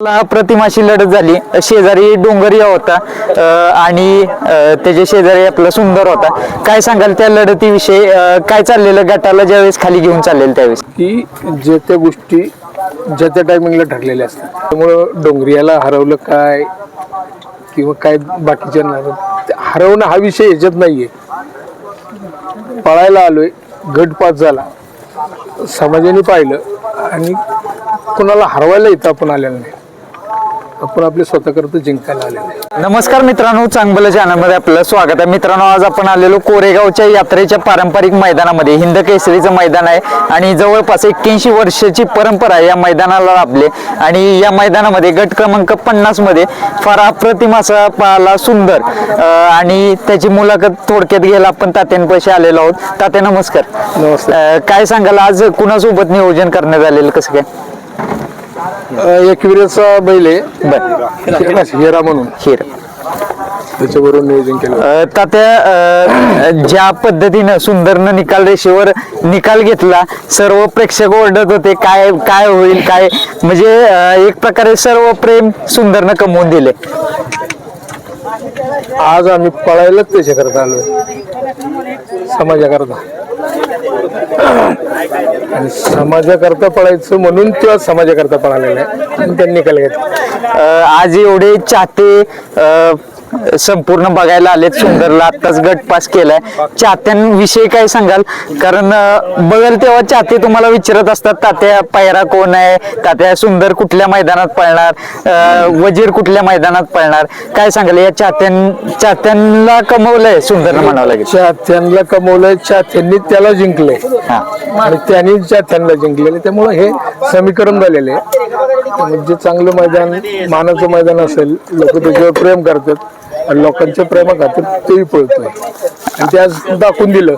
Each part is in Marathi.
ला प्रतिमाशी लढत झाली. शेजारी डोंगरिया होता आणि त्याच्या शेजारी आपला सुंदर होता. काय सांगाल त्या लढतीविषयी? काय चाललेलं? गटाला ज्यावेळेस खाली घेऊन चाललेलं त्यावेळेस? की जे त्या गोष्टी ज्या त्या टायमिंगला ठरलेल्या असतात. त्यामुळं डोंगरियाला हरवलं काय? किंवा काय बाकीच्या हरवणं हा विषय याच्यात नाहीये. पळायला आलोय गट झाला. समाजाने पाहिलं आणि कोणाला हरवायला इथं आपण आलेलं नाही. आपण आपले स्वतः करतो जिंकायला आहे. नमस्कार मित्रांनो चांगलं चॅनलमध्ये आपलं स्वागत आहे. मित्रांनो आज आपण आलेलो कोरेगावच्या यात्रेच्या पारंपरिक मैदानामध्ये. हिंद केसरीचं मैदान आहे आणि जवळपास एक्क्याऐंशी वर्षाची परंपरा आहे या मैदानाला लाभले. आणि या मैदानामध्ये गट क्रमांक पन्नासमध्ये फार अप्रतिम असा पाला सुंदर आणि त्याची मुलाखत थोडक्यात घ्यायला आपण तात्यांपाशी आलेलो आहोत. तात्या नमस्कार. नमस्कार. काय सांगाल? आज कुणासोबत नियोजन करण्यात आलेलं? कसं काय? अं, एक विरेचा बैल आहे. बर. हिरा म्हणून. खीर त्याच्यावरून नियोजन केलं. तात्या ज्या पद्धतीनं सुंदरनं निकाल रेषेवर निकाल घेतला सर्व प्रेक्षक ओरडत होते काय काय होईल काय? म्हणजे एक प्रकारे सर्व प्रेम सुंदरनं कमवून दिले. आज आम्ही पळायलाच त्याच्याकरता आलोय. समाजाकरता. आणि समाजाकरता पळायचं म्हणून तो समाजाकरता पळालेला आहे. त्यांनी निकाल घेतला आज एवढे चाहते संपूर्ण बघायला आलेत. सुंदरला आत्ताच गट पास केलाय. चाहत्यांविषयी काय सांगाल? कारण बघल तेव्हा चाहते तुम्हाला विचारत असतात तात्या पायरा कोण आहे? तात्या सुंदर कुठल्या मैदानात पळणार? वजीर कुठल्या मैदानात पळणार? काय सांगाल? या चाहत्यां चाहत्यांना कमवलंय सुंदरनं म्हणावं लागेल. चाहत्यांना कमवलंय चाहत्यांनी त्याला जिंकलंय. हा. आणि त्यांनी चाहत्यांना जिंकलेले त्यामुळे हे समीकरण झालेले आहे. आणि जे चांगलं मैदान मानाचं मैदान असेल लोक त्याच्यावर प्रेम करतात. आणि लोकांच्या प्रेमा खातर तेही पळतोय. आणि ते आज दाखवून दिलं.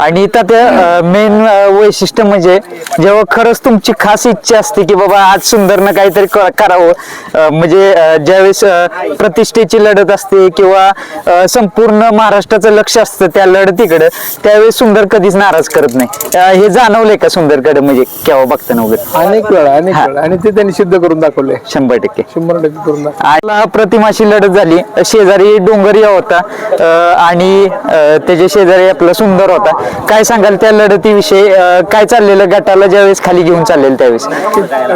आणि त्या मेन वैशिष्ट्य म्हणजे जेव्हा खरंच तुमची खास इच्छा असते की बाबा आज सुंदरनं काहीतरी क- करावं अं, म्हणजे अं, ज्यावेळेस अं, प्रतिष्ठेची लढत असते किंवा अं, संपूर्ण महाराष्ट्राचं लक्ष असतं त्या लढतीकडे त्यावेळेस सुंदर कधीच नाराज करत नाही. अं, हे जाणवलंय का सुंदरकडे? म्हणजे केव्हा बघताना वगैरे? अनेक वेळा अनेक वेळा. आणि ते त्यांनी सिद्ध करून दाखवले शंभर टक्के. शंभर टक्के करून दाखवले आणि प्रतिमाशी लढत झाली. शेजारी डोंगरिया होता अं, आणि त्याच्या शेजारी आपला सुंदर होता. काय सांगाल त्या लढतीविषयी? काय चाललेलं गटाला ज्यावेळेस खाली घेऊन चाललेलं त्यावेळेस?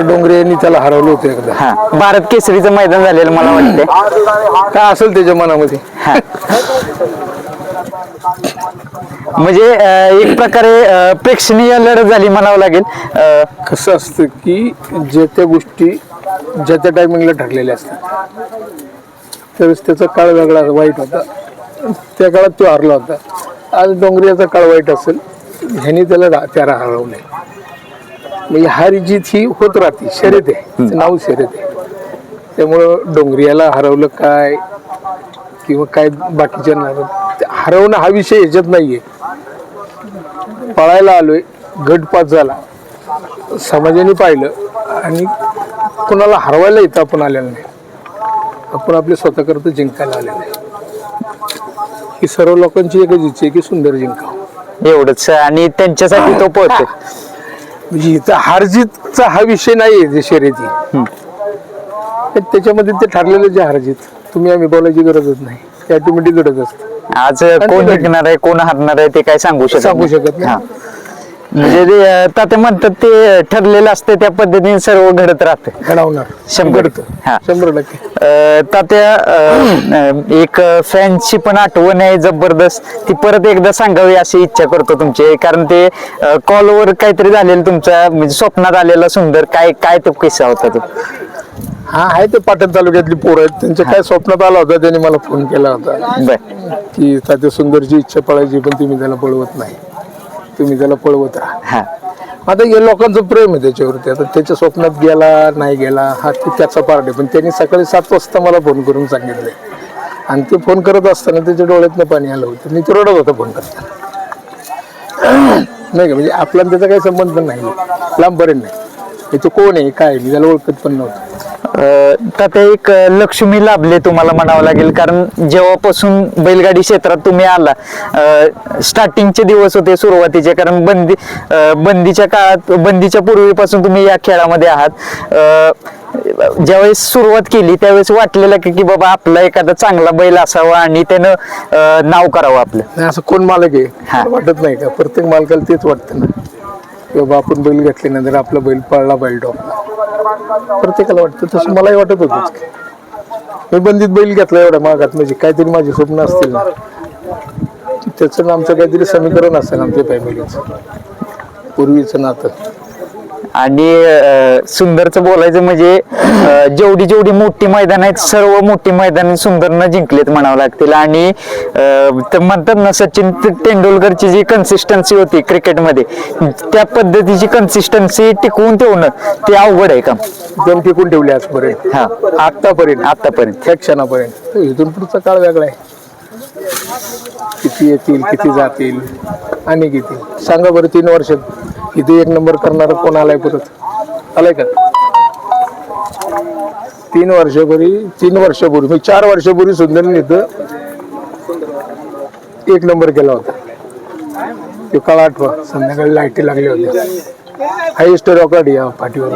डोंगरे यांनी त्याला हरवलं होतं एकदा. हा भारत केसरीचं मैदान झालेलं मला वाटतंय. काय असेल त्याच्या मनामध्ये. म्हणजे एक प्रकारे प्रेक्षणीय लढत झाली म्हणावं लागेल. कसं असतं की जे त्या गोष्टी ज्या त्या टायमिंगला ठरलेल्या असतात. त्यावेळेस त्याचा काळ वेगळा वाईट होता. त्या काळात तो हरला होता. आज डोंगरीचा काळ वाईट असेल ह्यानी त्याला रा- त्याला हरवलंय. म्हणजे हार जीत ही होत राहते शर्यत आहे. नाव शर्यत आहे. त्यामुळं डोंगरियाला हरवलं काय किंवा काय बाकीच्या हरवणं हा विषय ह्याच्यात नाहीये. पळायला आलोय गट पास झाला. समाजाने पाहिलं आणि कोणाला हरवायला इथं आपण आलेलं नाही. आपण आपले स्वतः करतो जिंकायला आलेलं आहे. ही सर्व लोकांची एकच इच्छा आहे की सुंदर जिंकावं. एवढंच. आणि त्यांच्यासाठी तो पळतो म्हणजे इथं हारजीतचा हा विषय नाही आहे शर्यती. त्याच्यामध्ये ते ठरलेलं जे हारजीत तुम्ही आम्ही बोलायची गरजच नाही. ते ऑटोमॅटिक घडत असतं. आज कोण जिंकणार आहे कोण हरणार आहे ते काय सांगू शकत सांगू. शकत नाही. म्हणजे ते तात्या म्हणतात ते ठरलेलं असतं त्या पद्धतीने सर्व घडत राहतं. घडवणार. शंभर. हा. शंभर टक्के. अं, तात्या अं, एक फॅनची पण आठवण आहे जबरदस्त. ती परत एकदा सांगावी अशी इच्छा करतो तुमची. कारण ते कॉलवर काहीतरी झालेलं तुमच्या म्हणजे स्वप्नात आलेला सुंदर. काय काय तो किस्सा होता तो? हा आहे ते पाटण तालुक्यातली पोरं आहेत. त्यांच्या काय स्वप्नात आला होता त्यांनी मला फोन केला होता. बर. की तात्या सुंदरची इच्छा पळायची पण तुम्ही त्याला पळवत नाही. तुम्ही त्याला पळवत राहा. हा. आता हे लोकांचं प्रेम आहे त्याच्यावरती. आता त्याच्या स्वप्नात गेला नाही गेला हा ते त्याचा पार्ट आहे. पण त्यांनी सकाळी सात वाजता मला फोन करून सांगितले आणि ते फोन करत असताना त्याच्या डोळ्यातनं पाणी आलं होतं. मी तो रडत होता फोन करताना. नाही का? म्हणजे आपला आणि त्याचा काही संबंध नाही. लांबपर्यंत नाही. तो कोण आहे? काय मी त्याला ओळखत पण नव्हतं. तर ते एक लक्ष्मी लाभले तुम्हाला म्हणावं लागेल. कारण जेव्हापासून बैलगाडी क्षेत्रात तुम्ही आला स्टार्टिंगचे दिवस होते सुरुवातीचे. कारण बंदी बंदीच्या काळात बंदीच्या पूर्वीपासून तुम्ही या खेळामध्ये आहात. ज्यावेळेस सुरुवात केली त्यावेळेस वाटलेलं की की बाबा आपला एखादा चांगला बैल असावा आणि त्यानं नाव करावं आपलं. नाही असं कोण मालक. आहे? वाटत नाही का? प्रत्येक मालकाला तेच वाटतं ना. बाबा आपण बैल घेतल्यानंतर आपला बैल पळला बैल टॉपला. प्रत्येकाला वाटतं तसं. मलाही वाटत होतंच मी बंदीत बैल घेतला एवढ्या मागात. म्हणजे काहीतरी माझी स्वप्न असतील ना. त्याचं आमचं काहीतरी समीकरण असेल आमच्या फॅमिलीचं. पूर्वीचं नातं. आणि सुंदरचं बोलायचं म्हणजे जेवढी जेवढी मोठी मैदान आहेत सर्व मोठी मैदान सुंदरनं जिंकलेत म्हणावं लागतील. आणि अ, ते म्हणतात ना सचिन तेंडुलकरची जी कन्सिस्टन्सी होती क्रिकेटमध्ये त्या पद्धतीची कन्सिस्टन्सी टिकवून ठेवणं ते अवघड आहे का? एकदम टिकून ठेवले आजपर्यंत. हा. आतापर्यंत आतापर्यंत त्या क्षणापर्यंत. तर इथून पुढचा काळ वेगळा आहे. किती येतील किती जातील आणि किती? सांगा बरं तीन वर्षात किती एक नंबर करणार कोण आलाय परत? आलाय का? तीन वर्षापूर्वी तीन वर्षापूर्वी मी म्हणजे चार वर्षापूर्वी सुंदरने इथं एक नंबर केला होता. तो काळ आठवा संध्याकाळी लाईटी लागल्या होत्या हायेस्ट रेकॉर्ड या पाठीवर.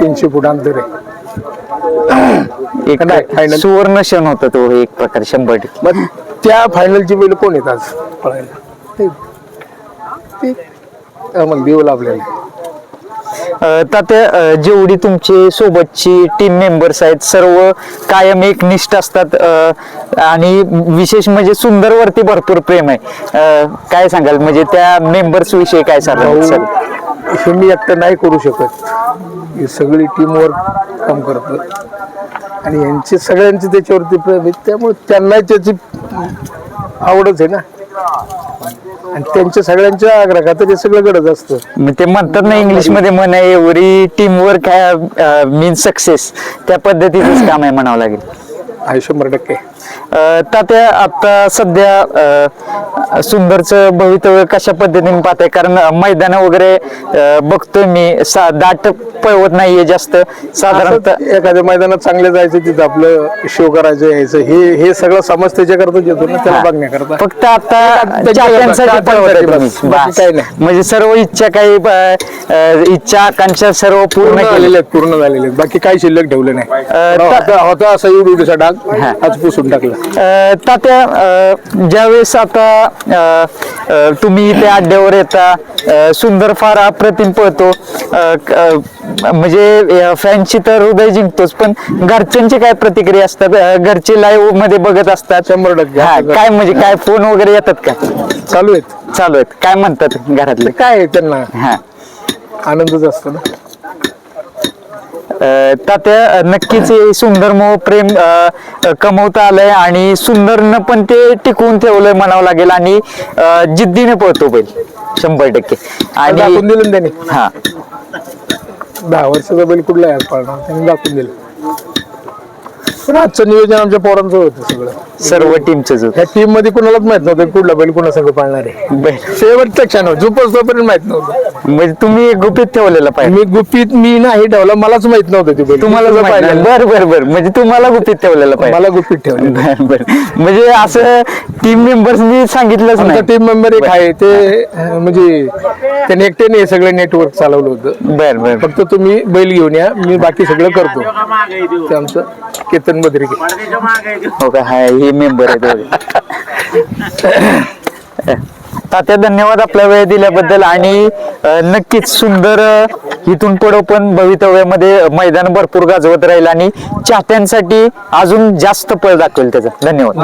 तीनशे फूट अंतर आहे. एक final. सुवर्ण क्षण होता तो एक प्रकार शंभर टक्के. मग त्या फायनलची बैल कोण येत आज पळायला. ते- ते आम्हाला देव लाभलेला. अ, तात्या अ, जेवढी तुमची सोबतची टीम मेंबर्स आहेत सर्व कायम एकनिष्ठ असतात अ, आणि विशेष म्हणजे सुंदर वरती भरपूर प्रेम आहे. अ, काय सांगाल? म्हणजे त्या मेंबर्स विषयी काय सांगाल? सर हे मी एकटं नाही करू शकत. ही सगळी टीमवर काम करत. आणि यांचे सगळ्यांचे त्याच्यावरती प्रेम आहे. त्यामुळे त्यांना त्याची आवडच आहे ना. आणि त्यांच्या सगळ्यांच्या आग्रहात ते सगळं घडत असतं. मग ते म्हणतात ना इंग्लिशमध्ये म्हण एवढी टीम वर्क मीन सक्सेस त्या पद्धतीचंच काम आहे म्हणावं लागेल. आहे शंभर टक्के. तात्या आता सध्या सुंदरचं भवितव्य कशा पद्धतीने पाहताय? कारण मैदान वगैरे बघतोय मी. सा- दाट पळवत नाहीये जास्त. साधारणतः एखाद्या मैदानात चांगलं जायचं तिथं आपलं शो करायचं यायचं हे हे सगळं समज त्याच्याकरता येतो ना त्याला बघण्याकरता. फक्त आता चाहत्यांसाठी. काही नाही. म्हणजे सर्व इच्छा काही अ, इच्छा आकांक्षा सर्व पूर्ण झालेले आहेत. पूर्ण झालेले आहेत. बाकी काही शिल्लक ठेवलं नाही. होता होता असा एवढा एवढासा डाग. आज पुसून टाकला. अ, तात्या अ, ज्यावेळेस आता अ, अ, तुम्ही इथे अड्ड्यावर येता अ, सुंदर फार अप्रतिम पळतो अ, क- अ, म्हणजे फॅनची तर हृदय जिंकतोच पण घरच्यांची काय प्रतिक्रिया असतात? अ, घरचे लाईव्हमध्ये बघत असतात. शंभर टक्के. हा, काय म्हणजे काय फोन वगैरे येतात का? चालू आहेत. चालू आहेत. काय म्हणतात घरातले? काय आहे त्यांना? हा. आनंदच असतो ना. तात्या नक्कीच हे सुंदर मोह प्रेम अ, कमवता आलंय आणि सुंदरनं पण ते टिकवून ठेवलंय म्हणावं लागेल आणि अ, जिद्दीने पळतो बैल शंभर टक्के. आणि दाखवून दिलं ना त्यांनी? हा. दहा वर्षाचा बैल कुठला आज पाळणार. त्यांनी दाखवून दिलं. आजचं नियोजन आमच्या पोरांचं होतं सगळं. सर्व टीमच ह्या टीममध्ये कुणालाच माहीत नव्हतं कुठला बैल कुणा सगळं पाळणार आहे. शेवटच्या क्षण झोपच तोपर्यंत माहीत नव्हतं. म्हणजे तुम्ही गुपित ठेवलेलं पाहिजे. मी गुपित मी नाही ठेवलं मलाच माहीत नव्हतं ते बैल. तुम्हाला तुझं पाहिलं बर बर बर. म्हणजे तुम्हाला गुपित ठेवलेलं पाहिजे. मला गुपित ठेवलं बर म्हणजे असं टीम मेंबर्सनी सांगितलंच आमचा नाही. टीम मेंबर एक आहे. ते म्हणजे त्याने एकट्याने हे सगळं नेटवर्क चालवलं होतं. बर बर. फक्त तुम्ही बैल घेऊन या. मी बाकी सगळं करतो. ते आमचं केतन बद्रिके हो का? हा हे मेंबर आहेत तात्या धन्यवाद आपला वेळ दिल्याबद्दल. आणि अ, नक्कीच सुंदर अ, इथून पुढं पण भवितव्यामध्ये मैदान भरपूर गाजवत राहील आणि चाहत्यांसाठी अजून जास्त पळ दाखवेल त्याचं. धन्यवाद.